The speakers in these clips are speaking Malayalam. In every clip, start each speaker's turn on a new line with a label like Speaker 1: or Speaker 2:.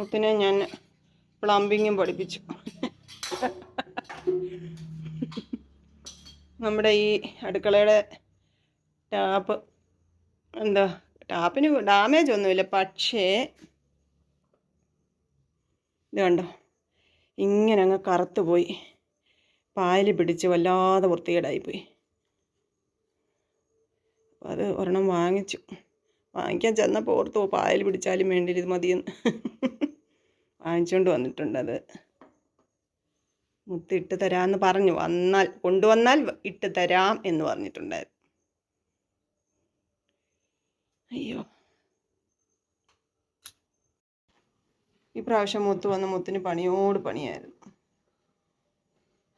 Speaker 1: മുത്തിനെ ഞാൻ പ്ലംബിങ്ങും പഠിപ്പിച്ചു. നമ്മുടെ ഈ അടുക്കളയുടെ ടാപ്പ് എന്താ ടാപ്പിന് ഡാമേജ് ഒന്നുമില്ല പക്ഷേ ഇത് കണ്ടോ? ഇങ്ങനെ അങ്ങ് കറുത്ത് പോയി. പായൽ പിടിച്ച് വല്ലാതെ വൃത്തികേടായിപ്പോയി. അപ്പോൾ അത് ഒരെണ്ണം വാങ്ങിച്ചു. വാങ്ങിക്കാൻ ചെന്നപ്പോൾ ഓർത്തു പായൽ പിടിച്ചാലും വേണ്ടി ഇത് മതിയെന്ന്. വാങ്ങിച്ചുകൊണ്ട് വന്നിട്ടുണ്ട് അത് മുത്ത് ഇട്ട് തരാമെന്ന് പറഞ്ഞു. വന്നാൽ കൊണ്ടുവന്നാൽ ഇട്ട് തരാം എന്ന് പറഞ്ഞിട്ടുണ്ടായിരുന്നു. അയ്യോ. ഈ പ്രാവശ്യം മുത്ത് വന്ന മുത്തിന് പണിയോട് പണിയായിരുന്നു.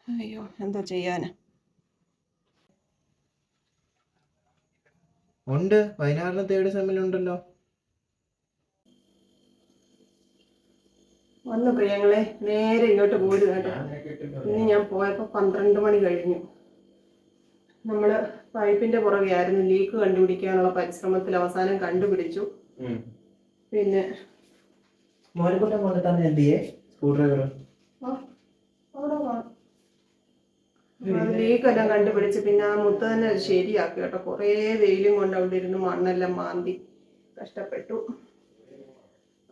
Speaker 1: അയ്യോ എന്താ ചെയ്യാനാ?
Speaker 2: ഉണ്ട്. പതിനാറിന് തേർഡ് സെമ്മിലുണ്ടല്ലോ
Speaker 1: വന്നു പ്രിയങ്ങളെ നേരെ ഇങ്ങോട്ട് പോരും കേട്ടോ. ഇന്ന് ഞാൻ പോയപ്പോൾ പന്ത്രണ്ട് മണി കഴിഞ്ഞു. നമ്മൾ പൈപ്പിന്റെ പുറകെ ആയിരുന്നു ലീക്ക് കണ്ടുപിടിക്കാനുള്ള പരിശ്രമത്തിൽ അവസാനം കണ്ടുപിടിച്ചു. പിന്നെ
Speaker 2: മോനക്കുട്ടൻ കൊണ്ട് തന്നെ എന്തിയേ സ്ക്രൂ ഡ്രൈവർ
Speaker 1: ആ, അവിടെ കാണും. ലീക്ക് എല്ലാം കണ്ടുപിടിച്ച് പിന്നെ ആ മുത്ത തന്നെ ശരിയാക്കി കേട്ടോ. കുറേ വെയിലും കൊണ്ട് അവിടെ ഇരുന്ന് മണ്ണെല്ലാം മാന്തി. കഷ്ടപ്പെട്ടു.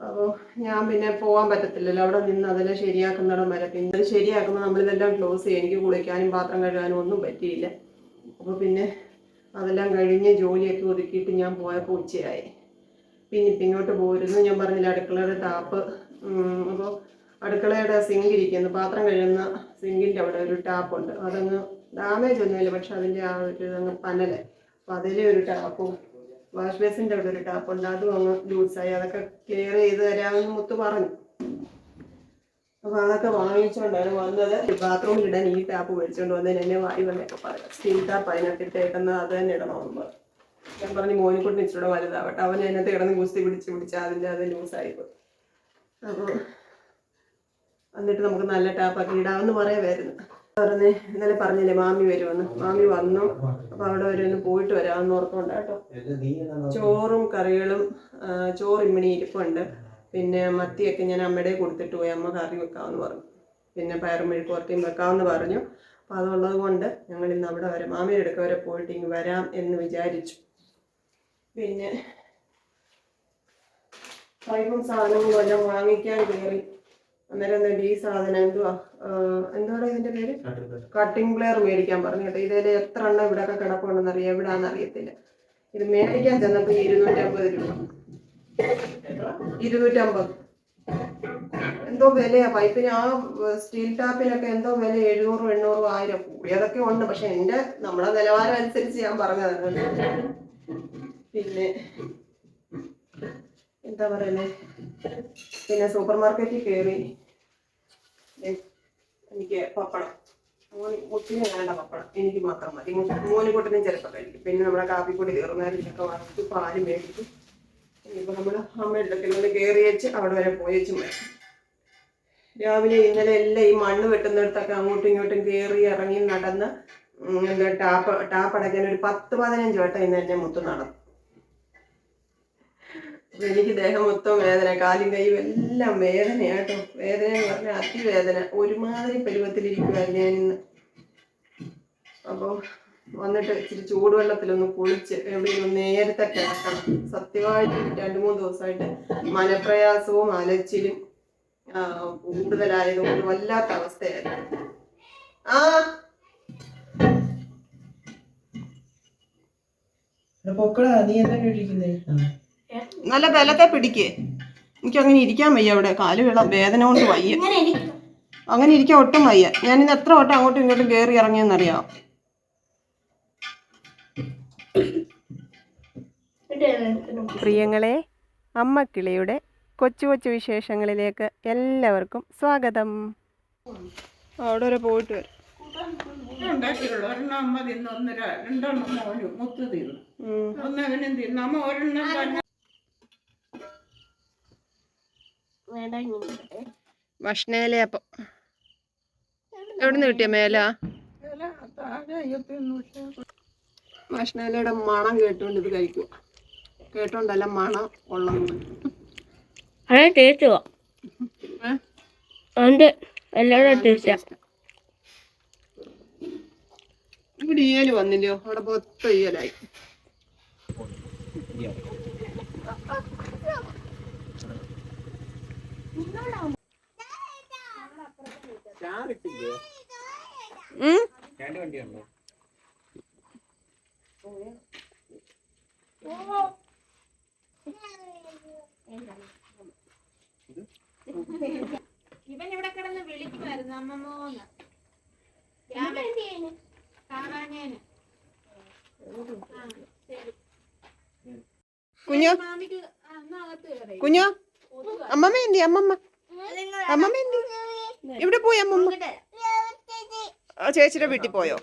Speaker 1: അപ്പോൾ ഞാൻ പിന്നെ പോകാൻ പറ്റത്തില്ലല്ലോ. അവിടെ നിന്ന് അതെല്ലാം ശരിയാക്കുന്നിടം വരെ. പിന്നെ അത് ശരിയാക്കുമ്പോൾ നമ്മളിതെല്ലാം ക്ലോസ് ചെയ്യും. എനിക്ക് കുളിക്കാനും പാത്രം കഴുകാനും ഒന്നും പറ്റിയില്ല. അപ്പോൾ പിന്നെ അതെല്ലാം കഴിഞ്ഞ് ജോലിയൊക്കെ ഒതുക്കിയിട്ട് ഞാൻ പോയപ്പോൾ ഉച്ചയായി. പിന്നെ ഇങ്ങോട്ട് പോരുന്നു. ഞാൻ പറഞ്ഞില്ല അടുക്കളയുടെ ടാപ്പ് അപ്പോൾ അടുക്കളയുടെ സിങ്ക് ഇരിക്കുന്നു. പാത്രം കഴുകുന്ന സിങ്കിന്റെ അവിടെ ഒരു ടാപ്പുണ്ട് അതങ്ങ് ഡാമേജ് ഒന്നുമില്ല. പക്ഷെ അതിന്റെ ആ ഒരു പനൽ. അപ്പോൾ അതിലെ ഒരു ടാപ്പും വാഷ് ബേസിന്റെ അവിടെ ഒരു ടാപ്പുണ്ട് അതും അങ്ങ് ലൂസായി. അതൊക്കെ ക്ലിയർ ചെയ്ത് തരാമെന്ന് മുത്ത് പറഞ്ഞു. അപ്പോൾ അതൊക്കെ വാങ്ങിച്ചുകൊണ്ടാണ് വന്നത്. ബാത്റൂമിൽ ഇടാൻ ഈ ടാപ്പ് മേടിച്ചുകൊണ്ട് വന്നതിന് എന്നെ വായി വന്നൊക്കെ പറയാം സ്റ്റീൽ ടാപ്പ് അതിനകത്ത് ഇട്ടേക്കുന്നത് അത് തന്നെ ഇടണമെന്ന് പറഞ്ഞു. ഞാൻ പറഞ്ഞു മോനിക്കുട്ടിന് ഇച്ചിരി വലുതാവട്ടെ. അവൻ അതിനകത്ത് കിടന്ന് കുസ്തി പിടിച്ച് പിടിച്ച് അതിന്റെ അത് ലൂസായി പോയി. അപ്പോൾ എന്നിട്ട് നമുക്ക് നല്ല ടാപ്പൊക്കെ ഇടാമെന്ന് പറയാമായിരുന്നു. പറഞ്ഞ് ഇന്നലെ പറഞ്ഞില്ലേ മാമി വരുമെന്ന്. മാമി വന്നു. അപ്പൊ അവിടെ വരെ ഒന്ന് പോയിട്ട് വരാമെന്ന് ഓർക്കുന്നുണ്ട് കേട്ടോ. ചോറും കറികളും ചോറ് ഇമ്മിണി ഇരിപ്പുണ്ട്. പിന്നെ മത്തിയൊക്കെ ഞാൻ അമ്മയുടെ കൊടുത്തിട്ട് പോയി. അമ്മ കറി വെക്കാമെന്ന് പറഞ്ഞു. പിന്നെ പയറും മെഴുക്ക് പുറത്തേയും വെക്കാമെന്ന് പറഞ്ഞു. അപ്പോൾ അതുള്ളത് കൊണ്ട് ഞങ്ങൾ ഇന്ന് അവിടെ വരെ മാമിയുടെ അടുക്ക വരെ പോയിട്ട് ഇങ്ങ് വരാം എന്ന് വിചാരിച്ചു. പിന്നെ പൈപ്പും സാധനങ്ങളും എല്ലാം വാങ്ങിക്കാൻ കയറി. അന്നേരം എന്നിട്ട് ഈ സാധനം എന്തുവാ? എന്തുവാടാ ഇതിന്റെ പേര്? കട്ടിംഗ് പ്ലെയർ മേടിക്കാൻ പറഞ്ഞു കേട്ടോ. ഇതിൽ എത്ര എണ്ണം ഇവിടെയൊക്കെ കിടപ്പുണ്ടെന്ന് അറിയാം. എവിടാന്ന് അറിയത്തില്ല. ഇത് മേടിക്കാൻ ചെന്നപ്പോ ഇരുന്നൂറ്റമ്പത് രൂപ. ഇരുന്നൂറ്റമ്പത്. എന്തോ വിലയാ പൈപ്പിന് ആ സ്റ്റീൽ ടാപ്പിനൊക്കെ എന്തോ വില എഴുന്നൂറും എണ്ണൂറും ആയിരം കൂടിയതൊക്കെ ഉണ്ട്. പക്ഷെ എന്റെ നമ്മളെ നിലവാരം അനുസരിച്ച് ഞാൻ പറഞ്ഞതാണ് പിന്നെ എന്താ പറയുന്നേ? പിന്നെ സൂപ്പർ മാർക്കറ്റിൽ കയറി എനിക്ക് പപ്പടം. മോന് ഒത്തിരി വേണ്ട പപ്പടം. എനിക്ക് മാത്രം മതി. മോനിക്കൊട്ടിനും ചിലപ്പോൾ കഴിക്കും പിന്നെ നമ്മുടെ കാപ്പിപ്പൊടി തീർന്നതിലൊക്കെ വാങ്ങിച്ചു പാൽ മേടിച്ചു ഇനിയിപ്പോൾ നമ്മൾ അമ്മയുടെ അടുക്കൽ നിന്ന് കയറി വെച്ച് അവിടെ വരെ പോയി വെച്ച് മേടിക്കും രാവിലെ ഇന്നലെ എല്ലാം ഈ മണ്ണ് വെട്ടുന്നിടത്തൊക്കെ അങ്ങോട്ടും ഇങ്ങോട്ടും കയറി ഇറങ്ങി നടന്ന് എന്താ ടാപ്പ് ടാപ്പ് അടയ്ക്കാൻ ഒരു പത്ത് പതിനഞ്ച് വട്ടം ഇന്ന് എന്നെ മുത്ത് നടന്നു. എനിക്ക് ദേഹം മൊത്തം വേദന കാലും കൈയും എല്ലാം വേദനയാട്ടോ. വേദന എന്ന് പറഞ്ഞാൽ അതിവേദന. ഒരുമാതിരി പരുവത്തിലിരിക്കുവായിരുന്നു ഞാൻ ഇന്ന്. അപ്പോൾ വന്നിട്ട് ഇച്ചിരി ചൂടുവെള്ളത്തിലൊന്ന് കുളിച്ച് എവിടെയൊന്ന് നേരത്തെ കിടക്കണം. സത്യമായിട്ട് രണ്ട് മൂന്ന് ദിവസമായിട്ട് മനപ്രയാസവും അലച്ചിലും ആ, കൂടുതലായതുകൊണ്ട് വല്ലാത്ത അവസ്ഥയായിരുന്നു. ആ.
Speaker 2: പൊക്കളാ നീ എന്താ കഴിക്കുന്നേ?
Speaker 1: നല്ല ബലത്തെ പിടിക്കേ. എനിക്ക് അങ്ങനെ ഇരിക്കാൻ വയ്യ അവിടെ. കാൽ വെള്ളം വേദന കൊണ്ട് വയ്യ. അങ്ങനെ ഇരിക്കാൻ ഒട്ടും വയ്യ. ഞാനിന്ന് എത്ര വട്ടം അങ്ങോട്ടും ഇങ്ങോട്ടും കയറി ഇറങ്ങിയെന്നറിയാം പ്രിയങ്ങളെ അമ്മ കിളിയുടെ കൊച്ചു കൊച്ചു വിശേഷങ്ങളിലേക്ക് എല്ലാവർക്കും സ്വാഗതം. അവിടെ വരെ പോയിട്ട് വരും.
Speaker 3: ഉണ്ടാക്കിയുള്ളൂ ഒരെണ്ണം അമ്മ തിന്നു ഒന്ന് രണ്ടെണ്ണം മോനും മുത്ത് തിന്നു. ഒന്ന് അവനും തിന്നു. അമ്മ ഒരെണ്ണം തന്നെ
Speaker 1: ഭക്ഷണയിലപ്പം എവിടുന്ന് കിട്ടിയ മേല? ഭക്ഷണേലയുടെ മണം കേട്ടുകൊണ്ട് ഇത് കഴിക്കുക കേട്ടോണ്ടല്ല മണം ഉള്ളത്
Speaker 4: അത് ടേസ്റ്റ് ഉണ്ട് എല്ലാവരും ടേസ്റ്റാ
Speaker 1: ഇവിടെ ഈയൽ വന്നില്ലയോ? അവിടെ മൊത്തം ഈയലായി
Speaker 5: ഇവൻ ഇവിടെ കിടന്ന് വിളിക്കുമായിരുന്നു അമ്മമ്മോന്ന്
Speaker 1: കുഞ്ഞു കുഞ്ഞു. അമ്മമ്മ എന്തി? അമ്മമ്മ. അമ്മമ്മ എന്തി? ഇവിടെ പോയി അമ്മമ്മ? ചേച്ചിയുടെ വീട്ടിൽ പോയോ?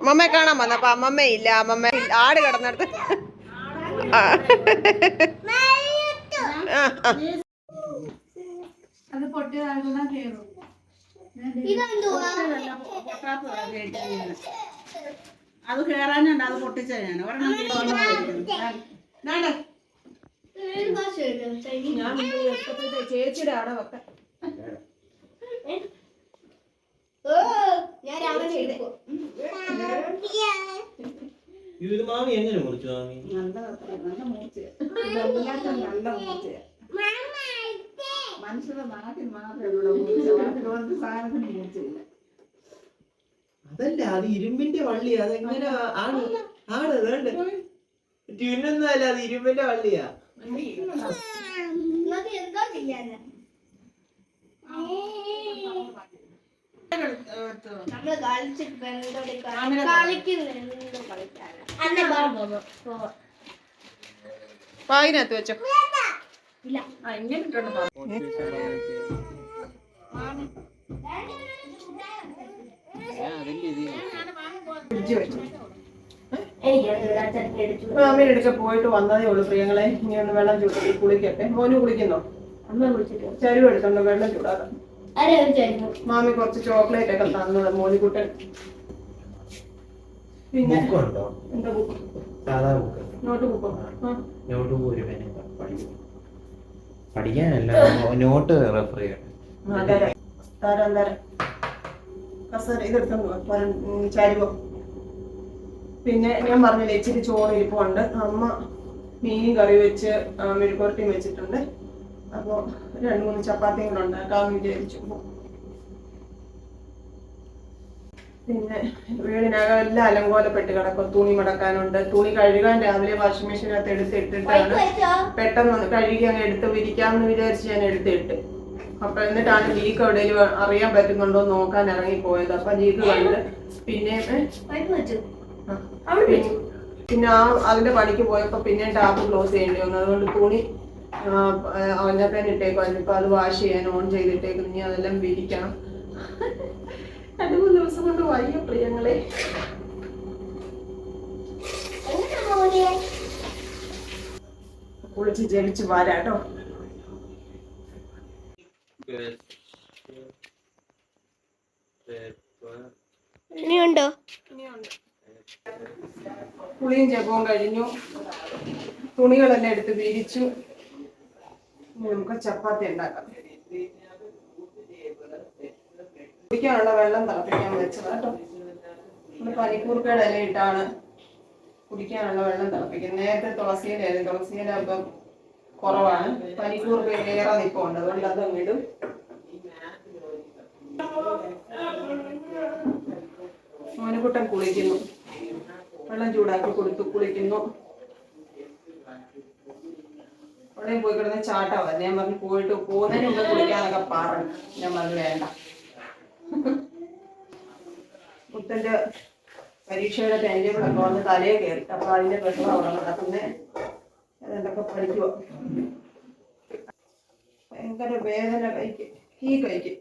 Speaker 1: അമ്മമ്മയെ കാണാൻ വന്നപ്പോ അമ്മമ്മ ഇല്ല. അമ്മമ്മ. ആട് കിടന്നെടുത്ത്. ആ. ആ, ആ.
Speaker 3: അത് പൊട്ടിയതാകുന്ന കയറും അത് കേറാനുണ്ട് അത് പൊട്ടിച്ച ഞാൻ. ഒരെണ്ണം
Speaker 1: ചേച്ചിയുടെ അവിടെ വെക്കാം.
Speaker 4: ഞാൻ രാവിലെ
Speaker 2: ഇത് മാമി എങ്ങനെ മുറിച്ചു മാമി
Speaker 3: നല്ല നല്ല മൂർച്ചയാ. നല്ല മൂർച്ചയാ. മനുഷ്യരുടെ നാട്ടിൽ മാത്രമേ ഉള്ളൂ മൂർച്ച. ഒരു സാധനത്തിന് മൂർച്ചയില്ല.
Speaker 2: അതല്ല അത് ഇരുമ്പിന്റെ വള്ളി അതെങ്ങനെ ആണ്? ആണ് അതുകൊണ്ട്. ട്യൂനൊന്നും അല്ല അത് ഇരുമ്പിന്റെ വള്ളിയാ.
Speaker 4: നമ്മൾ കളിച്ചിട്ട്
Speaker 1: പായിനകത്ത് വെച്ചോ.
Speaker 3: ആ ഇങ്ങനെ ഇട്ടുണ്ട്
Speaker 1: ഫ്രിഡ്ജ് വെച്ചു
Speaker 4: എനിക്ക്
Speaker 1: മാമിയുടെ അടുക്ക പോയിട്ട് വന്നതേ ഉള്ളൂ പ്രിയങ്ങളെ. ഇനി ഒന്ന് വെള്ളം ചൂടി കുളിക്കട്ടെ. മോനു കുളിക്കുന്നോ? ചരുവ് എടുത്തോണ്ട് വെള്ളം
Speaker 4: ചൂടാതെ.
Speaker 1: മാമി കുറച്ച് ചോക്ലേറ്റ് ഒക്കെ തന്നത് മോനിക്കുട്ടൻ. പിന്നെ എന്താ ബുക്ക്?
Speaker 2: സാധാ ബുക്ക്.
Speaker 1: നോട്ട് ബുക്കോ.
Speaker 2: നോട്ട് ഒരു പേന പഠിക്കും പഠിക്കാനല്ല നോട്ട് റെഫർ ചെയ്യണം
Speaker 1: തരാം തരാം. കസേര ഇതെടുത്തോണ്ട് ചരുവോ? പിന്നെ ഞാൻ പറഞ്ഞില്ലേ ഇച്ചിരി ചോറ് ഇരിപ്പുണ്ട്. അമ്മ മീൻ കറി വെച്ച് മെഴുക്കുരട്ടിയും വെച്ചിട്ടുണ്ട്. അപ്പോൾ രണ്ട് മൂന്ന് ചപ്പാത്തിയും കൂടെ ഉണ്ടാക്കാമെന്ന് വിചാരിച്ചു. പിന്നെ വീടിനകം എല്ലാം അലങ്കോലപ്പെട്ട് കിടക്കും. തുണി മടക്കാനുണ്ട്. തുണി കഴുകാൻ രാവിലെ വാഷിംഗ് മെഷീനകത്ത് എടുത്തിട്ടിട്ടാണ്. പെട്ടെന്ന് കഴുകി അങ്ങ് എടുത്ത് വിരിക്കാമെന്ന് വിചാരിച്ച് ഞാൻ എടുത്തിട്ട്. അപ്പൊ എന്നിട്ടാണ് ജീക്ക് എവിടെയെങ്കിലും അറിയാൻ പറ്റുന്നുണ്ടോ നോക്കാൻ ഇറങ്ങി പോയത് അപ്പൊ ജീക്ക് കണ്ട് പിന്നെ പിന്നെ- ആ അതിന്റെ പണിക്ക് പോയപ്പോ പിന്നെ ടാപ്പ് ക്ലോസ് ചെയ്യേണ്ടി വന്നു. അതുകൊണ്ട് തുണി അവഞ്ഞപ്പേൻ ഇട്ടേക്കും ഇപ്പൊ അത് വാഷ് ചെയ്യാൻ ഓൺ ചെയ്തിട്ടേക്കും ഇനി അതെല്ലാം വിരിക്കണം. രണ്ടു മൂന്ന് ദിവസം കൊണ്ട് വയ്യ പ്രിയങ്ങളെ. കുളിച്ച് ജലിച്ച് വരാട്ടോ.
Speaker 4: ഇനിയുണ്ടോ?
Speaker 1: കുളിയും ജപവും കഴിഞ്ഞു. തുണികളെല്ലാം എടുത്ത് വിരിച്ചു. നമുക്ക് ചപ്പാത്തി ഉണ്ടാക്കാം. കുടിക്കാനുള്ള വെള്ളം തിളപ്പിക്കാൻ വെച്ചത് കേട്ടോ. നമ്മൾ പനിക്കൂർക്കയുടെ ഇട്ടാണ് കുടിക്കാനുള്ള വെള്ളം തിളപ്പിക്കുന്നത്. നേരത്തെ തുളസിയില ആയിരുന്നു. തുളസിയില ഇപ്പം കുറവാണ്. പനിക്കൂർ വേറെ നിൽപ്പുണ്ട് അതുകൊണ്ട് അത് അങ്ങിടും മോനുകുട്ടൻ കുളിക്കുന്നു. വെള്ളം ചൂടാക്കി കൊടുത്തു. കുളിക്കുന്നു. അവിടെ പോയി കിടന്ന് ചാട്ടാവാ. ഞാൻ പറഞ്ഞു പോയിട്ട് പോകുന്നതിന് മുമ്പ് കുളിക്കാനൊക്കെ പറഞ്ഞു ഞാൻ പറഞ്ഞു വേണ്ട. മുത്തന്റെ പരീക്ഷയുടെ ടൈംടേബിളൊക്കെ വന്ന് തലയെ കയറി. അപ്പൊ അതിന്റെ പ്രശ്നം അവിടെ നടക്കുന്നേ. അതെന്തൊക്കെ പഠിക്കുക ഭയങ്കര വേദന കൈക്ക്. ഈ കൈക്ക്.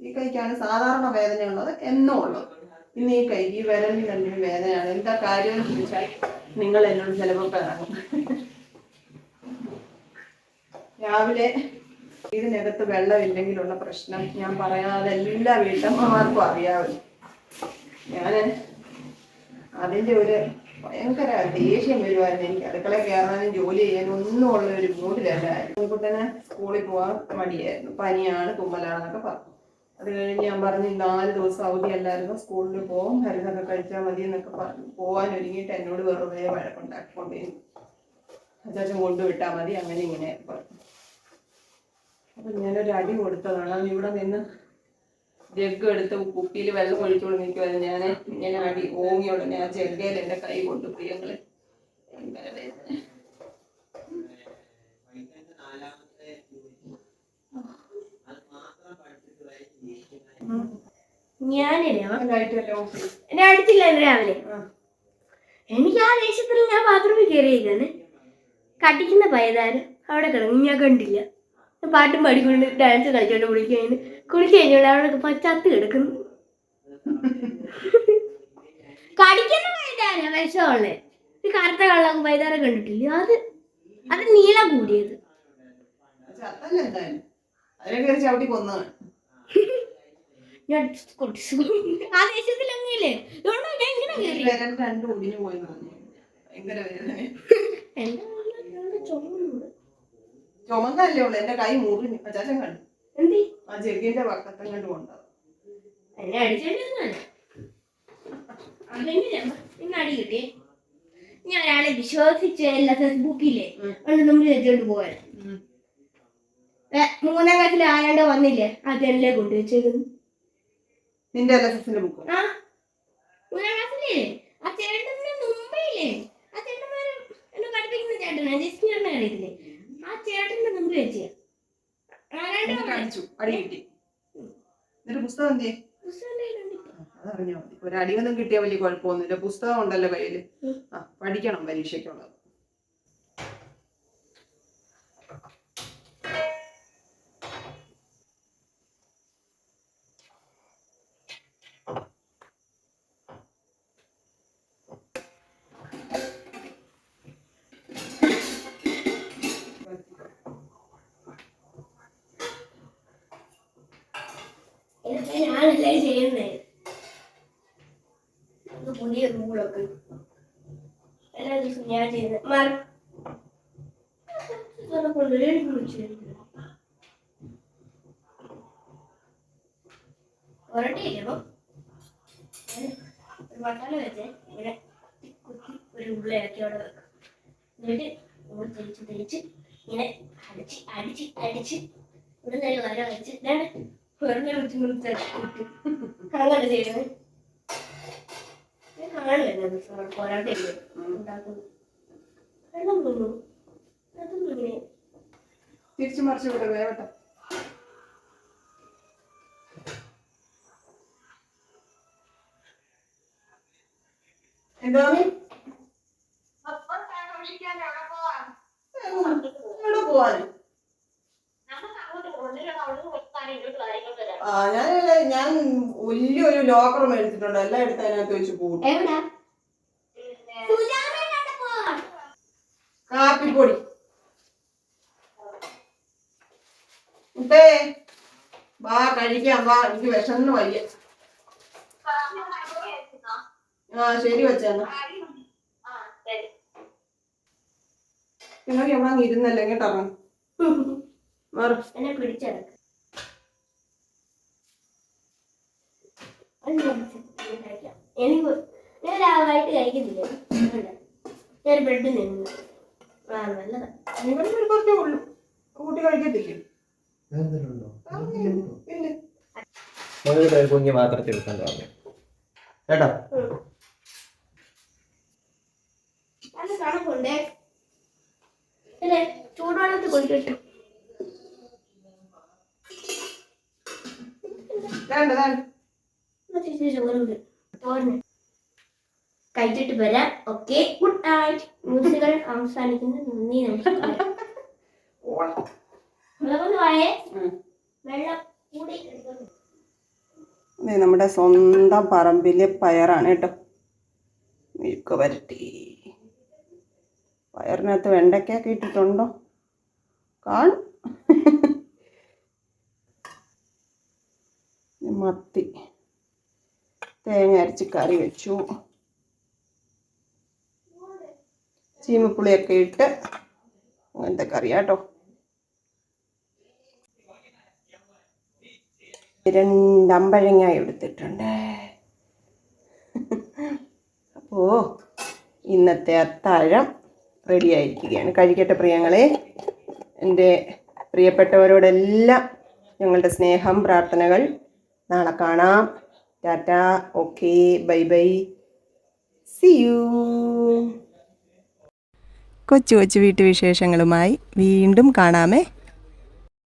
Speaker 1: ഈ കൈക്കാണ് സാധാരണ വേദനയുള്ളത് എന്നും ഉള്ളത് ഇന്ന് ഈ കൈ ഈ വിരലിന് തന്നെ വേദനയാണ്. എന്താ കാര്യം ചോദിച്ചാൽ നിങ്ങൾ എന്നോട് ചിലപ്പോൾ പിറങ്ങും രാവിലെ ഇതിനകത്ത് വെള്ളമില്ലെങ്കിലുള്ള പ്രശ്നം. ഞാൻ പറയാതെ എല്ലാ വീട്ടമ്മമാർക്കും അറിയാമല്ലോ ഞാൻ അതിന്റെ ഒരു ഭയങ്കര ദേഷ്യം വരുമായിരുന്നു എനിക്ക് അടുക്കള കയറാനും ജോലി ചെയ്യാനും ഒന്നും ഉള്ള ഒരു മൂഡിലല്ലായിരുന്നു കുട്ടനെ സ്കൂളിൽ പോകാൻ മടിയായിരുന്നു. പനിയാണ് തുമ്മലാണെന്നൊക്കെ പറഞ്ഞു. അത് കഴിഞ്ഞ് ഞാൻ പറഞ്ഞു നാല് ദിവസം അവധി അല്ലായിരുന്നു. സ്കൂളിൽ പോകും മരുന്നൊക്കെ കഴിച്ചാൽ മതി എന്നൊക്കെ പറഞ്ഞു. പോകാൻ ഒരുങ്ങിയിട്ട് എന്നോട് വെറുതെ വഴക്കുണ്ടാക്കിക്കൊണ്ട് അച്ചാച്ചും കൊണ്ടുവിട്ടാൽ മതി അങ്ങനെ ഇങ്ങനെ പറഞ്ഞു. അപ്പൊ ഞാനൊരു അടി കൊടുത്തതാണ്. ഇവിടെ നിന്ന് ജഗ് എടുത്ത് കുപ്പിയിൽ വെള്ളം ഒഴിച്ചുകൊണ്ട് കൊടുക്കുമായിരുന്നു ഞാൻ ഇങ്ങനെ അടി ഓങ്ങി ഞാൻ ജഗ്ഗയിൽ എന്റെ കൈ കൊണ്ട് പ്രിയങ്ങളെ.
Speaker 4: എന്നെ അടിച്ചില്ല രാവിലെ. എനിക്ക് ആ ദേഷ്യത്തിൽ ഞാൻ ബാത്റൂമിൽ കയറിയിരിക്കാന് കട്ടിക്കുന്ന പയതാരം. അവിടെ കിടന്നു ഞാൻ കണ്ടില്ല. പാട്ടും പാടിക്കൊണ്ട് ഡാൻസ് കളിച്ചോണ്ട് കുളിക്കുകയാണ്. കുളിച്ച് കഴിഞ്ഞോടെ അവിടെ ചത്ത് കിടക്കുന്നു. കടിക്കുന്ന പൈതാര വിഷമുള്ള. ഈ കറുത്ത കള്ളം കണ്ടിട്ടില്ല? അത് അത് നീല കൂടിയത്. ഞാൻ. ആ അങ്ങനെയല്ലേ
Speaker 1: ചുമന്നല്ലേ ഉള്ളു. എന്റെ കൈ മുറിഞ്ഞു. അച്ചാച്ചൻ കണ്ടു.
Speaker 4: എന്തി?
Speaker 1: ആ ജഗ്ഗിന്റെ പക്കത്തും കണ്ട്
Speaker 4: എന്നെ അടിച്ചോണ്ടിരുന്നല്ല അതെങ്ങനെയാ ഇന്ന് അടി കിട്ടി ഞാൻ ഒരാളെ വിശ്വസിച്ച് എല്ലാ ഫേസ്ബുക്കില്ലേ
Speaker 1: ഉം.
Speaker 4: നമ്മൾ വെച്ചോണ്ട് പോയത് മൂന്നാം ക്ലാസ്സിൽ ആരാണ്ട് വന്നില്ലേ? ആ ജനലേ കൊണ്ടുവച്ചേക്കുന്നു.
Speaker 1: നിന്റെ ബുക്ക്
Speaker 4: ആ മൂന്നാം ക്ലാസ്സിലേ ആ ചേട്ടന്റെ മുമ്പേയില്ലേ ആ ചേട്ടന്മാര് എന്നെ പഠിപ്പിക്കുന്ന ചേട്ടനാ ജിസ്റ്റിനെ അറിയത്തില്ലേ ആ ചേട്ടന്റെ മുമ്പ് വെച്ചേ ആരാണ്ട് വന്നു.
Speaker 1: അടിച്ചു അടി കിട്ടി. എന്നിട്ട് പുസ്തകം
Speaker 4: എന്ത്.
Speaker 1: അതറിഞ്ഞാൽ മതി. ഒരു അടിയൊന്നും കിട്ടിയാൽ വലിയ കുഴപ്പമൊന്നുമില്ല. പുസ്തകം ഉണ്ടല്ലോ
Speaker 4: കയ്യിൽ.
Speaker 1: ആ പഠിക്കണം പരീക്ഷയ്ക്കുള്ളത്
Speaker 4: ഇതൊക്കെ ഞാനല്ലേ ചെയ്യുന്നേ ഇത് പുതിയ റൂളൊക്കെ എല്ലാ ദിവസവും ഞാൻ ചെയ്യുന്നത് മാറി ഒരട്ടിയിരിക്കണം ഒരു മസാല വെച്ച് ഇങ്ങനെ കുത്തി ഒരു ഉള്ളിലാക്കി അവിടെ വെക്കും. എന്നിട്ട് ഇങ്ങനെ തേച്ച് ഇങ്ങനെ അടിച്ച് അടിച്ച് അടിച്ച് ഇവിടെ നേരെ വര വെച്ച് ഞാൻ വെറുതെ വെച്ച് തട്ടി അങ്ങനെ ചെയ്യുന്നത് ഞാൻ കാണില്ല
Speaker 1: തിരിച്ചു മറിച്ചു വിടുക വേവട്ടെ എന്താ എവിടെ പോവാന്? ആ ഞാൻ ഞാൻ വലിയൊരു ലോക്കർ മേടിച്ചിട്ടുണ്ട് എല്ലാം എടുത്ത് അതിനകത്ത് വെച്ച് പോകും കാപ്പിപ്പൊടി. മുട്ടേ വാ കഴിക്കാം. വാ എനിക്ക് വിശന്ന് വയ്യ. ആ ശരി വച്ചാന്ന് എവിടെ ഇരുന്നല്ലേ കേട്ടോ മാറും.
Speaker 4: എന്നെ പിടിച്ചെടുക്ക എനിക്ക് ഞാൻ രാവായിട്ട് കഴിക്കുന്നില്ല. വേണ്ട. ഞാൻ ബ്രെഡ് നിന്നു. ആ നല്ലതാ.
Speaker 1: കുറച്ചേ ഉള്ളൂ. കൂട്ടി കഴിക്കത്തില്ലേ?
Speaker 2: കുഞ്ഞു പറഞ്ഞു. കേട്ടോ
Speaker 4: നല്ല തണുപ്പുണ്ടേ അല്ലേ ചോറുണ്ട് തോരന് കഴിച്ചിട്ട് വരാം. ഓക്കെ. Good night. ന്യൂസുകൾ അവസാനിക്കുന്നു. നന്ദി നമസ്കാരം.
Speaker 1: നമ്മുടെ സ്വന്തം പറമ്പിലെ പയറാണ് കേട്ടോ. മെഴുക്ക് വരട്ടി. പയറിനകത്ത് വെണ്ടയ്ക്കൊക്കെ ഇട്ടിട്ടുണ്ടോ? കാണും മത്തി. തേങ്ങ അരച്ച് കറി വെച്ചു. ചീമപ്പുളിയൊക്കെ ഇട്ട് അങ്ങനത്തെ കറിയാട്ടോ. രണ്ടമ്പഴങ്ങ എടുത്തിട്ടുണ്ട്. അപ്പോൾ ഇന്നത്തെ അത്താഴം റെഡി ആയിരിക്കുകയാണ്. കഴിക്കട്ടെ പ്രിയങ്ങളെ. എന്റെ പ്രിയപ്പെട്ടവരോടെല്ലാം ഞങ്ങളുടെ സ്നേഹം പ്രാർത്ഥനകൾ നാളെ കാണാം. Tata okay bye bye. See you കൊച്ചു കൊച്ചു വീട്ടുവിശേഷങ്ങളുമായി വീണ്ടും കാണാമേ.